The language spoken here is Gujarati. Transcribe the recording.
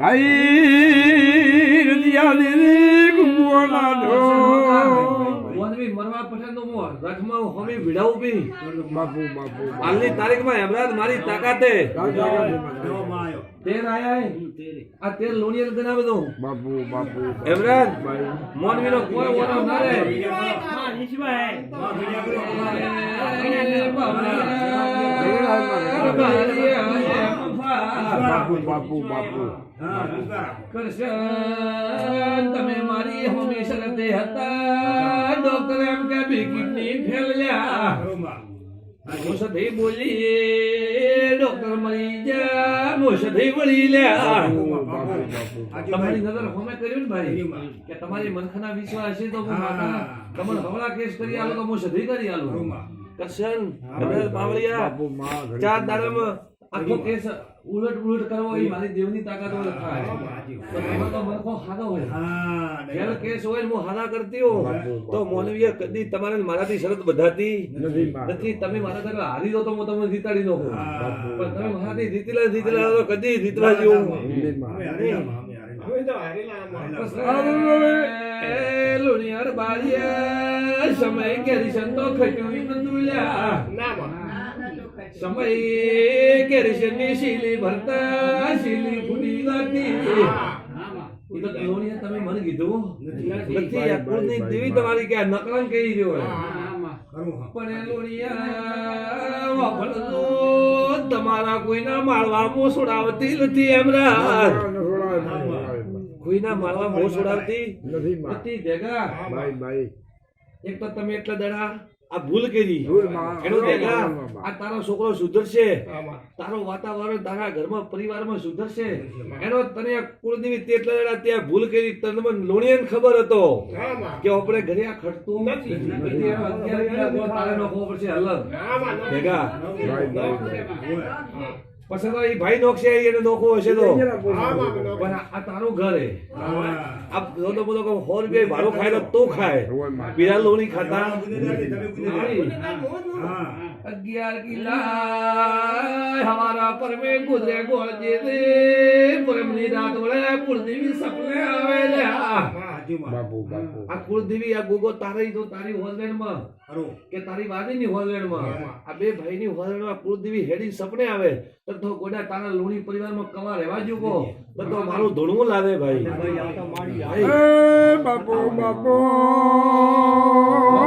કાઈ રજિયા દીદી ગુમોના ઢો મોરવી મરવા પસંદ નો મોર રથમાં હું હમી વિડાવું બી બાપુ બાપુ હાલની તારીખમાં હેમરાજ મારી તાકાતે તેર આયા આ તેર લોણિયલ ગણાવે તો બાપુ બાપુ હેમરાજ મોરવી નો કોઈ ઓનો ના રે ઈશ્વર બાપુ બાપુ બાપુ કૃષ્ણ તમે મારી હોમી શરતે હતા. ડોક્ટર એમ કે બી કિડની ફેલ લ્યા. મુસથી બોલી ડોક્ટર મરી જા મુસથી વળી લ્યા. બાપુ બાપુ તમારી નજર હોમે કર્યું ને ભાઈ કે તમારી મનખના વિશ્વાસ છે તો તમને હમણાં કેસ કરી આલો તો સધી કરી આલો. કરશન ઘડી ચાર દાડામાં આખો કેસ ઉલટ ઉલટ કરવો એ મારી દેવની તાકાત વડે થાય. તો તમે તો મનખો હાદો હોય. જ્યારે કેસ હોય હું હાદા કરતી હો તો મોલવીએ કદી તમારે મારાથી શરત બધાતી નથી તમે મારા ઘરે હારી દો તો હું તમને જીતાડી દઉં પણ તમે મારાથી જીતેલા જીતેલા તો કદી જીતવા જેવું લુણિયાર બાળિયા સમય કેરી સંતો ખટ્યું નંદુલ્યા. સમય તમે મને કીધું. નથી આ કુળની દેવી તમારી કે આ નકલંક રહ્યો પણ એ લુણિયા વાપરજો તમારા કોઈના માળવા મો છોડાવતી નથી એમ રાજ કોઈના માળવા મો છોડાવતી નથી નથી ભેગા. ભાઈ ભાઈ. એક તો તમે એટલા દડા આ ભૂલ કરી. આ તારો છોકરો સુધરશે. તારો વાતાવરણ તારા ઘરમાં પરિવારમાં સુધરશે. એનો તને આ કુળદેવી તે એટલા ત્યાં ભૂલ કરી. તને મને લોણીયાને ખબર હતો કે આપણે ઘરે આ ખટતું નથી. અત્યારે તારે નોખવો પડશે અલગ ભેગા. તો એ ભાઈ નોખશે એને નોખવો હશે તો. પણ આ- આ તારું ઘર હે. આ તો બધો કહું સો રૂપિયા ભાડું ખાય તો ખાય. માં પીરા લોણી ખાતા. અગિયાર કિલ્લા હમારા પરમે ગુજરે ગોળ જે દે પરમની રાત વળે કુળદેવી સપને આવે લે આ બાપુ બાપુ. આ કુળદેવી આ ગોગો તારી તો તારી હોલવેણમાં કે તારી વાદીની આ બે ભાઈની હોલવેણમાં કુળદેવી હેડી સપને આવે. તો તો ગોડા તારા લોણી પરિવારમાં કવા રહેવા જુકો તો તો મારું ધૂણવું લાવે ભાઈ. બાપુ બાપુ.